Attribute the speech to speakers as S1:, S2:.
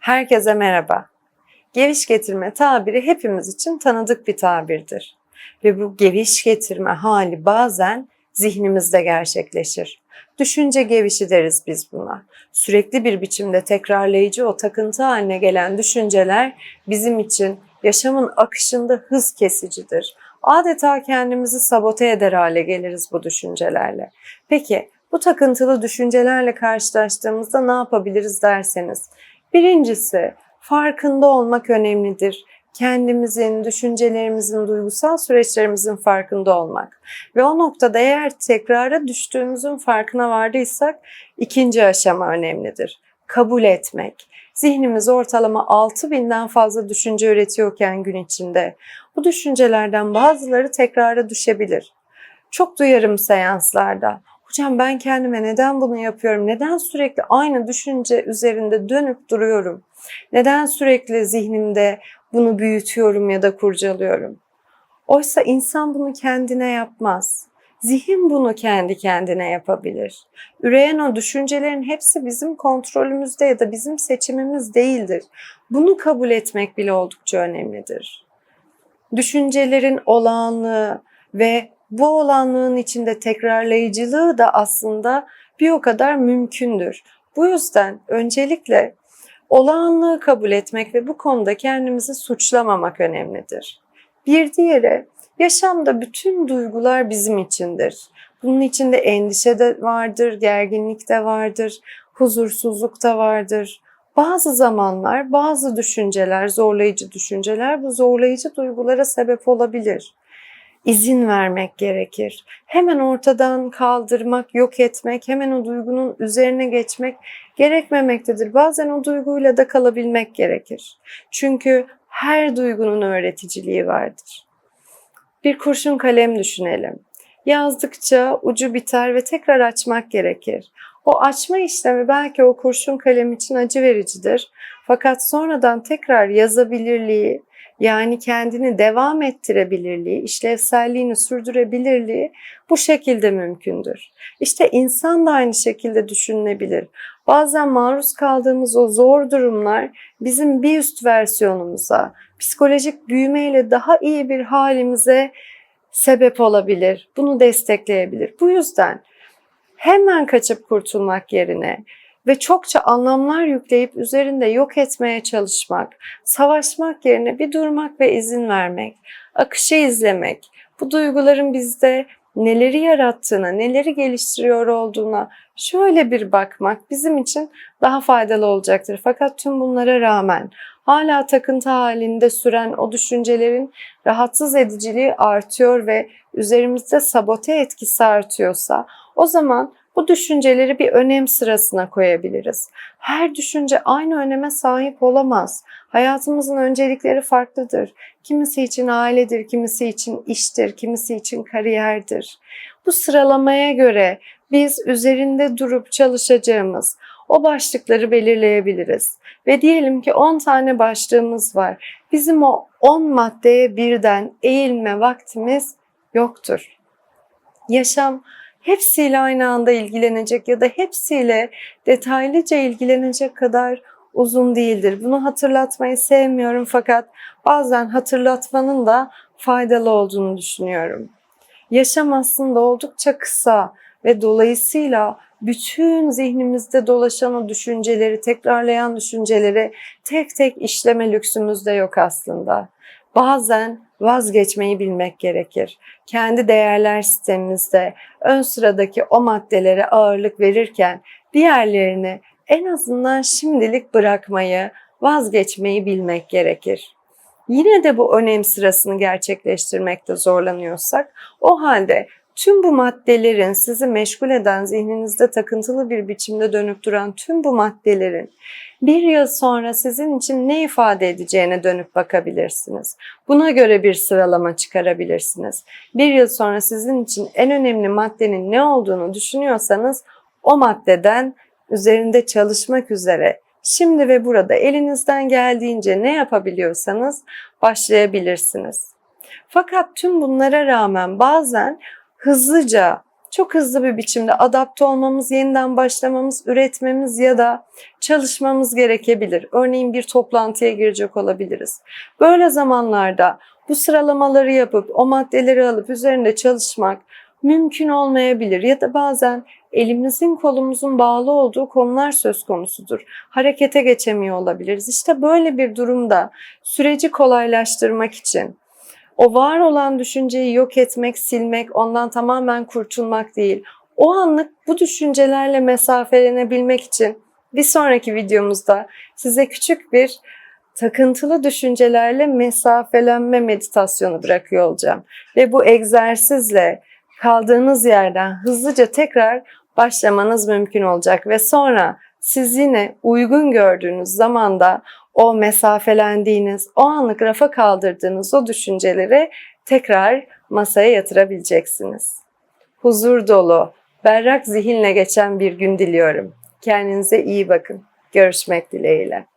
S1: Herkese merhaba. Geviş getirme tabiri hepimiz için tanıdık bir tabirdir. Ve bu geviş getirme hali bazen zihnimizde gerçekleşir. Düşünce gevişi deriz biz buna. Sürekli bir biçimde tekrarlayıcı o takıntı haline gelen düşünceler bizim için yaşamın akışında hız kesicidir. Adeta kendimizi sabote eder hale geliriz bu düşüncelerle. Peki bu takıntılı düşüncelerle karşılaştığımızda ne yapabiliriz derseniz. Birincisi farkında olmak önemlidir. Kendimizin, düşüncelerimizin, duygusal süreçlerimizin farkında olmak. Ve o noktada eğer tekrara düştüğümüzün farkına vardıysak ikinci aşama önemlidir. Kabul etmek. Zihnimiz ortalama 6000'den fazla düşünce üretiyorken gün içinde bu düşüncelerden bazıları tekrara düşebilir. Çok duyarım seanslarda. Hocam ben kendime neden bunu yapıyorum? Neden sürekli aynı düşünce üzerinde dönüp duruyorum? Neden sürekli zihnimde bunu büyütüyorum ya da kurcalıyorum? Oysa insan bunu kendine yapmaz. Zihin bunu kendi kendine yapabilir. Üreyen o düşüncelerin hepsi bizim kontrolümüzde ya da bizim seçimimiz değildir. Bunu kabul etmek bile oldukça önemlidir. Düşüncelerin olağanlığı ve bu olanlığın içinde tekrarlayıcılığı da aslında bir o kadar mümkündür. Bu yüzden öncelikle olağanlığı kabul etmek ve bu konuda kendimizi suçlamamak önemlidir. Bir diğeri, yaşamda bütün duygular bizim içindir. Bunun içinde endişe de vardır, gerginlik de vardır, huzursuzluk da vardır. Bazı zamanlar, bazı düşünceler, zorlayıcı düşünceler bu zorlayıcı duygulara sebep olabilir izin vermek gerekir. Hemen ortadan kaldırmak, yok etmek, hemen o duygunun üzerine geçmek gerekmemektedir. Bazen o duyguyla da kalabilmek gerekir. Çünkü her duygunun öğreticiliği vardır. Bir kurşun kalem düşünelim. Yazdıkça ucu biter ve tekrar açmak gerekir. O açma işlemi belki o kurşun kalem için acı vericidir. Fakat sonradan tekrar yazabilirliği, yani kendini devam ettirebilirliği, işlevselliğini sürdürebilirliği bu şekilde mümkündür. İşte insan da aynı şekilde düşünülebilir. Bazen maruz kaldığımız o zor durumlar bizim bir üst versiyonumuza, psikolojik büyümeyle daha iyi bir halimize sebep olabilir. Bunu destekleyebilir. Bu yüzden hemen kaçıp kurtulmak yerine ve çokça anlamlar yükleyip üzerinde yok etmeye çalışmak, savaşmak yerine bir durmak ve izin vermek, akışı izlemek, bu duyguların bizde neleri yarattığına, neleri geliştiriyor olduğuna şöyle bir bakmak bizim için daha faydalı olacaktır. Fakat tüm bunlara rağmen hala takıntı halinde süren o düşüncelerin rahatsız ediciliği artıyor ve üzerimizde sabote etkisi artıyorsa o zaman bu düşünceleri bir önem sırasına koyabiliriz. Her düşünce aynı öneme sahip olamaz. Hayatımızın öncelikleri farklıdır. Kimisi için ailedir, kimisi için iştir, kimisi için kariyerdir. Bu sıralamaya göre biz üzerinde durup çalışacağımız o başlıkları belirleyebiliriz. Ve diyelim ki 10 tane başlığımız var. Bizim o 10 maddeye birden eğilme vaktimiz yoktur. Yaşam hepsiyle aynı anda ilgilenecek ya da hepsiyle detaylıca ilgilenecek kadar uzun değildir. Bunu hatırlatmayı sevmiyorum fakat bazen hatırlatmanın da faydalı olduğunu düşünüyorum. Yaşam aslında oldukça kısa ve dolayısıyla bütün zihnimizde dolaşan o düşünceleri, tekrarlayan düşünceleri tek tek işleme lüksümüz de yok aslında. Bazen vazgeçmeyi bilmek gerekir. Kendi değerler sistemimizde ön sıradaki o maddelere ağırlık verirken diğerlerini en azından şimdilik bırakmayı, vazgeçmeyi bilmek gerekir. Yine de bu önem sırasını gerçekleştirmekte zorlanıyorsak o halde tüm bu maddelerin sizi meşgul eden, zihninizde takıntılı bir biçimde dönüp duran tüm bu maddelerin bir yıl sonra sizin için ne ifade edeceğine dönüp bakabilirsiniz. Buna göre bir sıralama çıkarabilirsiniz. Bir yıl sonra sizin için en önemli maddenin ne olduğunu düşünüyorsanız o maddeden üzerinde çalışmak üzere şimdi ve burada elinizden geldiğince ne yapabiliyorsanız başlayabilirsiniz. Fakat tüm bunlara rağmen bazen hızlıca çok hızlı bir biçimde adapte olmamız, yeniden başlamamız, üretmemiz ya da çalışmamız gerekebilir. Örneğin bir toplantıya girecek olabiliriz. Böyle zamanlarda bu sıralamaları yapıp o maddeleri alıp üzerinde çalışmak mümkün olmayabilir ya da bazen elimizin kolumuzun bağlı olduğu konular söz konusudur. Harekete geçemiyor olabiliriz. İşte böyle bir durumda süreci kolaylaştırmak için o var olan düşünceyi yok etmek, silmek, ondan tamamen kurtulmak değil. O anlık bu düşüncelerle mesafelenebilmek için bir sonraki videomuzda size küçük bir takıntılı düşüncelerle mesafelenme meditasyonu bırakıyor olacağım. Ve bu egzersizle kaldığınız yerden hızlıca tekrar başlamanız mümkün olacak ve sonra siz yine uygun gördüğünüz zamanda o mesafelendiğiniz, o anlık rafa kaldırdığınız o düşünceleri tekrar masaya yatırabileceksiniz. Huzur dolu, berrak zihinle geçen bir gün diliyorum. Kendinize iyi bakın. Görüşmek dileğiyle.